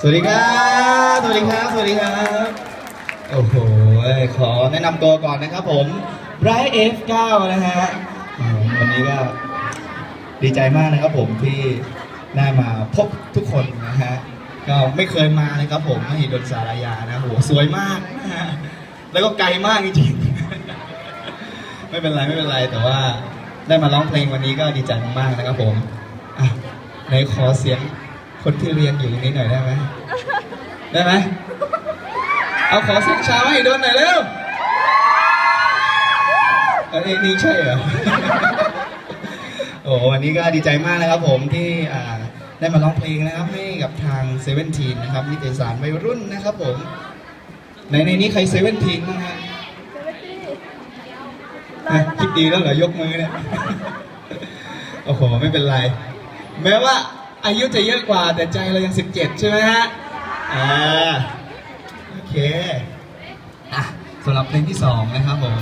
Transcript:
สวัสดีครับ สวัสดีครับ สวัสดีครับ โอ้โห ขอแนะนำตัวก่อนนะครับผมไบรท์ F9 นะฮะ วันนี้ก็ดีใจมากนะครับผมที่ได้มาพบทุกคนนะฮะ ก็ไม่เคยมานะครับผมมหิดลสารยานะโหสวยมากนะฮะ แล้วก็ไกลมากจริงๆ ไม่เป็นไรไม่เป็นไรแต่ว่าได้มาร้องเพลงวันนี้ก็ดีใจมากๆนะครับผมอะไหนขอเสียง คนที่เรียนอยู่ตรงนี้หน่อยได้ไหมได้ไหมเอาขอเสียงชาวให้โดนหน่อยเร็วอันนี้นี่ใช่เหรอ โอ้วันนี้ก็ดีใจมากนะครับผมที่อ่าได้มาร้องเพลงนะครับให้กับทางเซเว่นทีนนะครับนิตยสารวัยรุ่นนะครับผมในในนี้ใครเซเว่นทีนบ้างฮะอะคิดดีแล้วเหรอ ยกมือเนี่ย โอ้โห ไม่เป็นไร แม้ว่า อายุจะเยอะกว่าแต่ใจเรายัง 17 ใช่ไหมฮะอ่าโอเคอะสำหรับเพลงที่สองนะครับผม